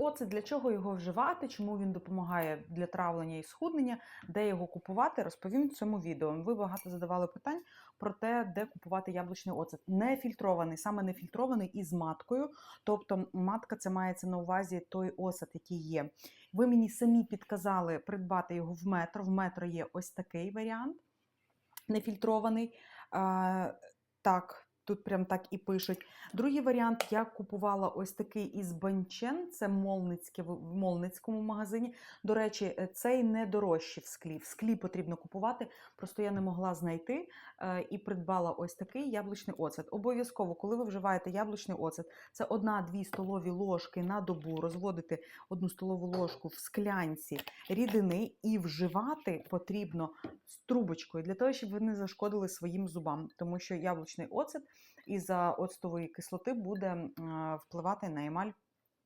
Оцет для чого його вживати, чому він допомагає для травлення і схуднення, де його купувати, розповім в цьому відео. Ви багато задавали питань про те, де купувати яблучний оцет. Не фільтрований, саме не фільтрований із маткою. Тобто матка це мається на увазі той оцет, який є. Ви мені самі підказали придбати його в метро. В метро є ось такий варіант, нефільтрований. Так. Тут прям так і пишуть. Другий варіант я купувала ось такий із банчен, це Молницьке, в в Молницькому магазині. До речі, е, цей не дорожчий в склі. В склі потрібно купувати, просто я не могла знайти е, і придбала ось такий яблучний оцет. Обов'язково, коли ви вживаєте яблучний оцет, це 1-2 столові ложки на добу, розводити одну столову ложку в склянці рідини і вживати потрібно з трубочкою для того, щоб ви не зашкодили своїм зубам, тому що яблучний оцет із-за оцтової кислоти буде впливати на емаль